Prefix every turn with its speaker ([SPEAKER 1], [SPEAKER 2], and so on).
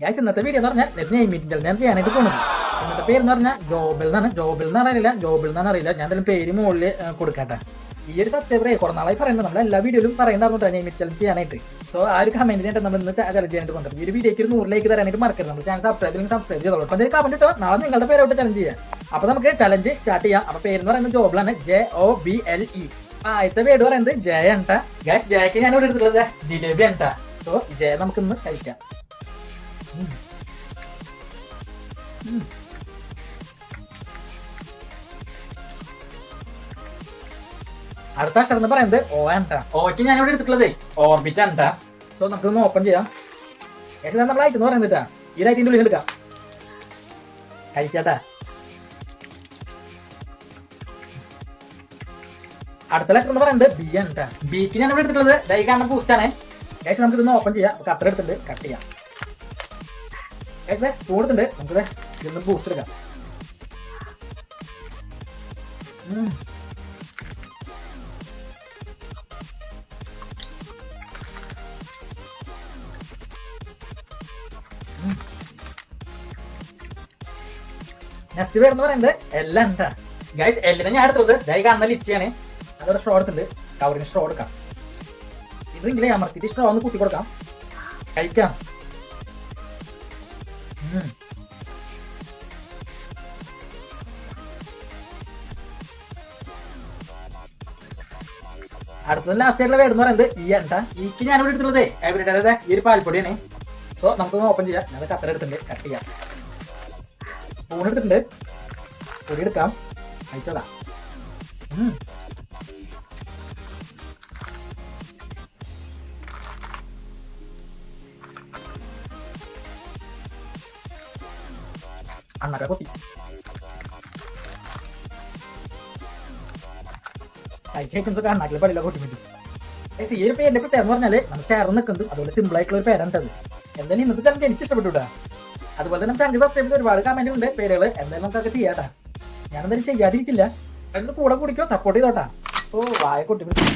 [SPEAKER 1] Gas ഇന്നത്തെ video എന്ന് പറഞ്ഞാൽ നെറ്റ് മീറ്റിംഗ് ഞാൻ ചെയ്യാനായിട്ട് പോകുന്നത് ഇന്നത്തെ പേര് എന്ന് പറഞ്ഞാൽ ജോബിൽ എന്നാണ്. ജോബിൽ നിന്നാണ് അറിയില്ല. ജോബിൽ എന്നാണ് അറിയില്ല. ഞാൻ എന്തായാലും പേര് മുകളിൽ കൊടുക്കട്ടെ. ഈ ഒരു സബ്സ്ക്രൈബർ കുറേ നാളായി പറയുന്നത് നമ്മൾ എല്ലാ വീഡിയോയിലും പറയുന്നതാണ് നെയ് മീറ്റ് ചലഞ്ച് ചെയ്യാനായിട്ട്. സോ ആ ഒരു കമന്റിനായിട്ട് നമ്മൾ ഇന്ന് ചലഞ്ച് ചെയ്യാനായിട്ട് കൊണ്ടുവരും ഈ ഒരു വീഡിയോക്ക് ഒരു നൂറിലേക്ക് തരാനായിട്ട് മറക്കരുത്. നമ്മൾ ചാനൽ സബ്സ്ക്രൈബ് ചെയ്യും സബ്സ്ക്രൈബ് ചെയ്തോളൂ. അപ്പോൾ അതിൽ കമന്റ് ഇട്ടോ? നാളെ നിങ്ങളുടെ പേരോട്ട് ചലഞ്ച് ചെയ്യാം. അപ്പോൾ നമുക്ക് ചലഞ്ച് സ്റ്റാർട്ട് ചെയ്യാം. അപ്പോൾ പേര് എന്ന് പറയുന്നത് ജോബിലാണ്. J O B L E ആദ്യത്തെ പേര് പറയുന്നത് ജയ അണ്ട ഗ്യാസ് ജയക്ക് ഞാൻ ഇവിടെ എടുത്തിട്ടുള്ളത് ജിലേബി അണ്ട സോ ജയ നമുക്ക് ഇന്ന് കഴിക്കാം. ഉം. അടുത്ത അക്ഷരം എന്ന് പറയുന്നത് ഓ ആണ് ഓയ്ക്ക് ഞാൻ ഇവിടെ എടുത്തിട്ടുള്ളത് ഓർബിറ്റ് ആണ് സോ നമുക്കൊന്ന് ഓപ്പൺ ചെയ്യാം. ഏകദേശം നമ്മൾ എന്ന് പറയുന്നത് ഈ ലൈറ്റിന്റെ ഉള്ളിൽ എടുക്കാം. കഴിക്കാട്ടാ അടുത്ത ലെറ്റർ എന്ന് പറയുന്നത് ബി ആണ്. ബിക്ക് ഞാൻ ഇവിടെ എടുത്തിട്ടുള്ളത് ദൈ കാണുന്ന ബൂസ്റ്റ് ആണ്. ഏകദേശം നമുക്ക് ഇതൊന്ന് ഓപ്പൺ ചെയ്യാം. നമുക്ക് അത്ര എടുത്തിട്ട് കട്ട് ചെയ്യാം. സ്പൂൺ എടുത്തിട്ടുണ്ട് നമുക്ക് ഇതൊന്ന് ബൂസ്റ്റ് എടുക്കാം. നെക്സ്റ്റ് പേര് എന്ന് പറയുന്നത് എല്ലാം എന്താ ഗൈസ് എല്ലിനെ ഞാൻ എടുത്തത്. ദൈ കാണുന്ന ലിറ്റിയാണ് അതൊരു സ്ട്രോ എടുത്തിട്ടുണ്ട്. കവറിന് സ്ട്രോ എടുക്കാം. ഇതെങ്കിലും അമർത്തിയിട്ട് സ്ട്രോ ഒന്ന് കുത്തി കൊടുക്കാം കഴിക്കാം. അടുത്തത് ലാസ്റ്റ് ആയിട്ടുള്ള വേർഡ് എന്ന് പറയുന്നത് ഈ എന്താ? ഈക്ക് ഞാൻ ഇവിടെ എടുത്തുള്ളത് എവരിഡേ ഈ ഒരു പാൽപ്പൊടിയാണ്. സോ നമുക്കൊന്ന് ഓപ്പൺ ചെയ്യാം. ഞാൻ കത്തറ എടുത്തിട്ടുണ്ട്. കട്ട് ചെയ്യാം. സ്പൂൺ എടുത്തിട്ടുണ്ട്. പൊടി എടുക്കാം. കഴിച്ചോളാം. ഉം. അണ്ണക്ക ഐ ഒക്കെ അണ്ണാക്കിൽ കൊട്ടി പറ്റും ഈ ഒരു പേരിന്റെ എന്ന് പറഞ്ഞാൽ നമ്മൾ ചേർന്ന് നിൽക്കുന്നത് അതുപോലെ സിമ്പിൾ ആയിട്ടുള്ള ഒരു പേരാണ് ഇത്. എന്തായാലും ഇന്നത്തെ ചലഞ്ച് എനിക്ക് ഇഷ്ടപ്പെട്ടുട്ടാ. അതുപോലെ തന്നെ സബ്സ്ക്രൈബ് ഒരുപാട് കമന്റ് ഉണ്ട് പേരുകൾ എന്തായാലും നമുക്കൊക്കെ ചെയ്യാട്ടാ ഞാൻ എന്തായാലും ചെയ്യാതിരിക്കില്ല. എന്നിട്ട് കൂടെ കുടിക്കോ സപ്പോർട്ട് ചെയ്തോട്ടാ. ഓ വായ കൊട്ടി